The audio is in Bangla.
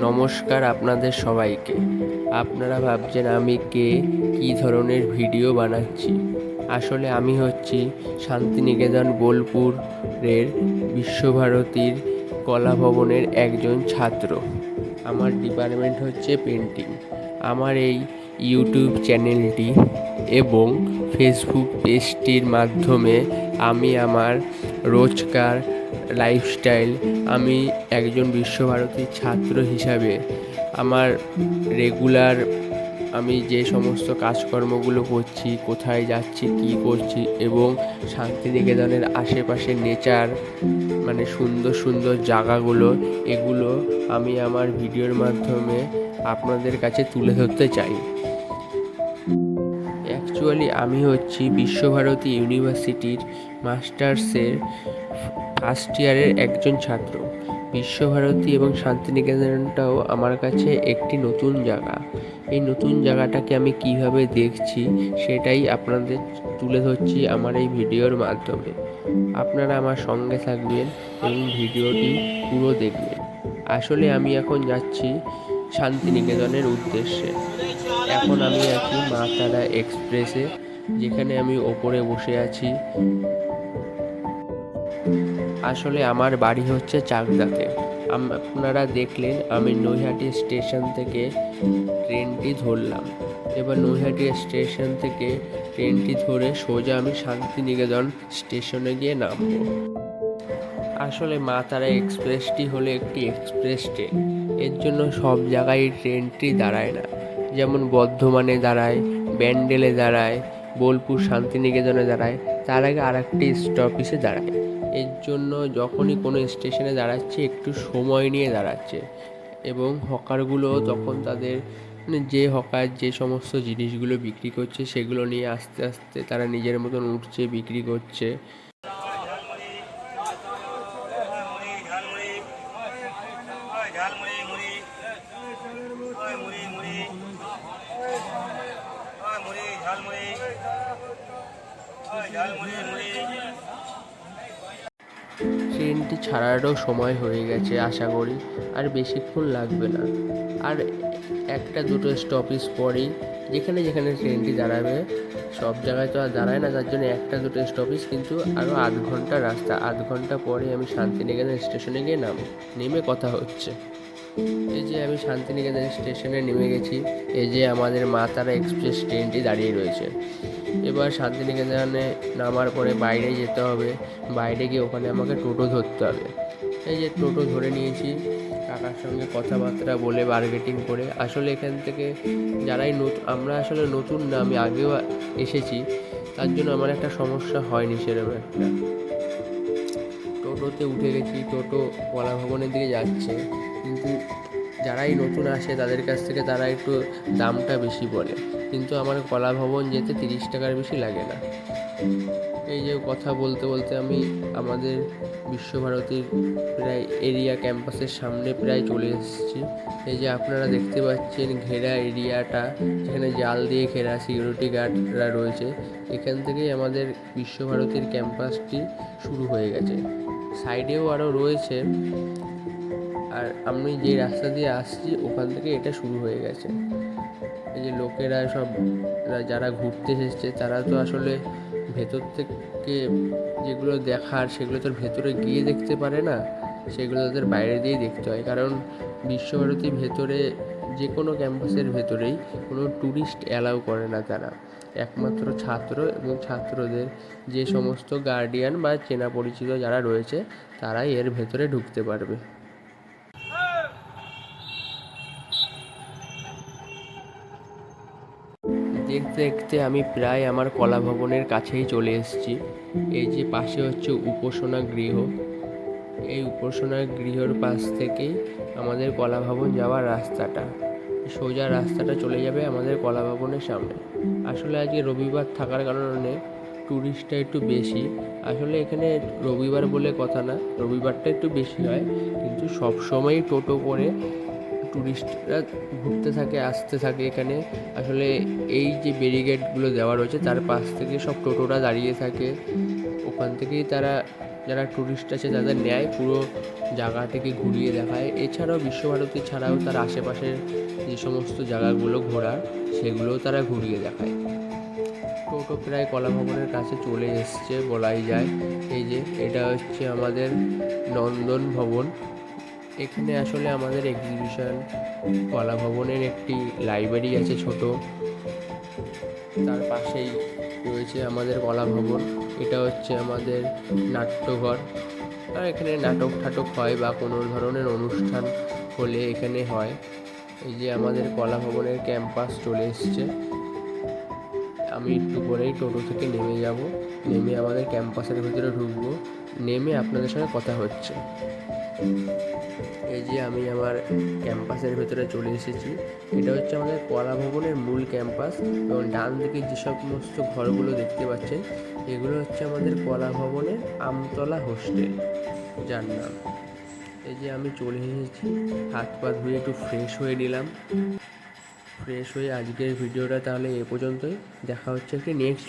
নমস্কার আপনাদের সবাইকে। আপনারা ভাবছেন আমি কে? কী ধরনের ভিডিও বানাচ্ছি? আসলে আমি হচ্ছি শান্তিনিকেতন বোলপুরের বিশ্বভারতীর কলা ভবনের একজন ছাত্র। আমার ডিপার্টমেন্ট হচ্ছে পেন্টিং আমার এই ইউটিউব চ্যানেলটি এবং ফেসবুক পেজটির মাধ্যমে আমি আমার রোজকার লাইফস্টাইল আমি একজন বিশ্বভারতীর ছাত্র হিসাবে আমার রেগুলার আমি যে সমস্ত কাজকর্মগুলো করছি, কোথায় যাচ্ছি, কী করছি এবং শান্তিনিকেতনের আশেপাশে নেচার মানে সুন্দর সুন্দর জায়গাগুলো, এগুলো আমি আমার ভিডিওর মাধ্যমে আপনাদের কাছে তুলে ধরতে চাই। অ্যাকচুয়ালি আমি হচ্ছি বিশ্বভারতী ইউনিভার্সিটির মাস্টার্সের ফার্স্ট ইয়ারের একজন ছাত্র। বিশ্বভারতী এবং শান্তিনিকেতনটাও আমার কাছে একটি নতুন জায়গা। এই নতুন জায়গাটাকে আমি কীভাবে দেখছি সেটাই আপনাদের তুলে ধরছি আমার এই ভিডিওর মাধ্যমে। আপনারা আমার সঙ্গে থাকবেন এবং ভিডিওটি পুরো দেখবেন। আসলে আমি এখন যাচ্ছি শান্তিনিকেতনের উদ্দেশ্যে। এখন আমি আছি মা তারা এক্সপ্রেসে, যেখানে আমি ওপরে বসে আছি। আসলে আমার বাড়ি হচ্ছে চাকদাতে। আপনারা দেখলেন আমি নৈহাটি স্টেশন থেকে ট্রেনটি ধরলাম। এবার নৈহাটি স্টেশন থেকে ট্রেনটি ধরে সোজা আমি শান্তিনিকেতন স্টেশনে গিয়ে নামবো। আসলে মা তারা এক্সপ্রেসটি হলো একটি এক্সপ্রেস ট্রেন। এর জন্য সব জায়গায় ট্রেনটি দাঁড়ায় না। যেমন বর্ধমানে দাঁড়ায়, ব্যান্ডেলে দাঁড়ায়, বোলপুর শান্তিনিকেতনে দাঁড়ায় তার আগে আর একটি স্টপেজে দাঁড়ায় এর জন্য যখনই কোনো স্টেশনে দাঁড়াচ্ছে একটু সময় নিয়ে দাঁড়াচ্ছে এবং হকারগুলো তখন তাদের মানে যে হকার যে সমস্ত জিনিসগুলো বিক্রি করছে সেগুলো নিয়ে আস্তে আস্তে তারা নিজের মতন উঠছে বিক্রি করছে ঝালমুড়ি ট্রেনটি ছাড়ারও সময় হয়ে গেছে আশা করি, আর বেশিক্ষণ লাগবে না। আর একটা দুটো স্টপেজ পরেই যেখানে যেখানে ট্রেনটি দাঁড়াবে, সব জায়গায় তো আর দাঁড়ায় না তার জন্য একটা দুটো স্টপেজ কিন্তু আরও আধ ঘণ্টা রাস্তা। আধ ঘণ্টা পরে আমি শান্তিনিকেতন স্টেশনে গিয়ে নামবো নেমে কথা হচ্ছে। এই যে আমি শান্তিনিকেতন স্টেশনে নেমে গেছি, এই যে আমাদের মা তারা এক্সপ্রেস ট্রেনটি দাঁড়িয়ে রয়েছে। এবার শান্তিনিকেতনে নামার পরে বাইরে যেতে হবে। বাইরে গিয়ে ওখানে আমাকে টোটো ধরতে হবে। এই যে টোটো ধরে নিয়েছি। কাকার সঙ্গে কথাবার্তা বলে বার্গেটিং করে। আসলে এখান থেকে যারাই নতুন আমরা আসলে নতুন না, আমি আগেও এসেছি। তার জন্য আমার একটা সমস্যা হয়নি সেরকম একটা। টোটোতে উঠে গেছি। টোটো কলা ভবনের দিকে যাচ্ছে। কিন্তু যারাই নতুন আসে, তাদের কাছ থেকে তারা একটু দামটা বেশি বলে। কিন্তু আমার কলা ভবন যেতে তিরিশ টাকার বেশি লাগে না। এই যে কথা বলতে বলতে আমি আমাদের বিশ্বভারতীর প্রায় এরিয়া ক্যাম্পাসের সামনে প্রায় চলে এসেছি। এই যে আপনারা দেখতে পাচ্ছেন ঘেরা এরিয়াটা, যেখানে জাল দিয়ে ঘেরা সিকিউরিটি গার্ডরা রয়েছে। এখান থেকেই আমাদের বিশ্বভারতীর ক্যাম্পাসটি শুরু হয়ে গেছে। সাইডেও আরও রয়েছে আর আমি যে রাস্তা দিয়ে আসছি, ওখান থেকে এটা শুরু হয়ে গেছে। এই যে লোকেরা সব, যারা ঘুরতে এসেছে, তারা তো আসলে ভেতর থেকে যেগুলো দেখার, সেগুলো তো ভেতরে গিয়ে দেখতে পারে না। সেগুলো তাদের বাইরে দিয়েই দেখতে হয়। কারণ বিশ্বভারতী ভেতরে যে কোনো ক্যাম্পাসের ভেতরেই কোনো ট্যুরিস্ট অ্যালাউ করে না তারা। একমাত্র ছাত্র এবং ছাত্রদের যে সমস্ত গার্ডিয়ান বা চেনা পরিচিত যারা রয়েছে, তারাই এর ভেতরে ঢুকতে পারবে। দেখতে আমি প্রায় আমার কলা ভবনের কাছেই চলে এসেছি। এই যে পাশে হচ্ছে উপাসনা গৃহ। এই উপাসনা গৃহর পাশ থেকেই আমাদের কলা ভবন যাওয়ার রাস্তাটা। সোজা রাস্তাটা চলে যাবে আমাদের কলা ভবনের সামনে। আসলে আজকে রবিবার থাকার কারণে ট্যুরিস্টটা একটু বেশি। আসলে এখানে রবিবার বলে কথা না, রবিবারটা একটু বেশি হয়। কিন্তু সব সময়ই টোটো করে ট্যুরিস্টরা ঘুরতে থাকে, আসতে থাকে এখানে। আসলে এই যে ব্যারিকেডগুলো দেওয়া রয়েছে, তার পাশ থেকে সব টোটোরা দাঁড়িয়ে থাকে। ওখান থেকেই তারা, যারা ট্যুরিস্ট আছে, তাদের নেয় পুরো জায়গাটিকে ঘুরিয়ে দেখায়। এছাড়াও বিশ্বভারতী ছাড়াও তার আশেপাশের যে সমস্ত জায়গাগুলো ঘোরার সেগুলোও তারা ঘুরিয়ে দেখায়। টোটো প্রায় কলা ভবনের কাছে চলে এসছে বলাই যায়। এই যে, এটা হচ্ছে আমাদের নন্দন ভবন। এখানে আসলে আমাদের এক্সিবিশন কলা ভবনের একটি লাইব্রেরি আছে ছোট। তার পাশেই রয়েছে আমাদের কলা ভবন। এটা হচ্ছে আমাদের নাট্যঘর। আর এখানে নাটক ঠাটক হয় বা কোনো ধরনের অনুষ্ঠান হলে এখানে হয়। এই যে আমাদের কলা ভবনের ক্যাম্পাস চলে এসছে। আমি একটু পরেই টোটো থেকে নেমে যাব। নেমে আমাদের ক্যাম্পাসের ভিতরে ঢুকবো। নেমে আপনাদের সঙ্গে কথা হচ্ছে। এই যে আমি আমার ক্যাম্পাসের ভেতরে চলে এসেছি। এটা হচ্ছে আমাদের কলা ভবনের মূল ক্যাম্পাস এবং ডান দিকে যে সমস্ত ঘরগুলো দেখতে পাচ্ছেন, এগুলো হচ্ছে আমাদের কলা ভবনের আমতলা হোস্টেল। যার নাম। এই যে আমি চলে এসেছি, হাত পা ধুয়ে একটু ফ্রেশ হয়ে নিলাম। ফ্রেশ হয়ে আজকের ভিডিওটা তাহলে এ পর্যন্তই। দেখা হচ্ছে একটি নেক্সট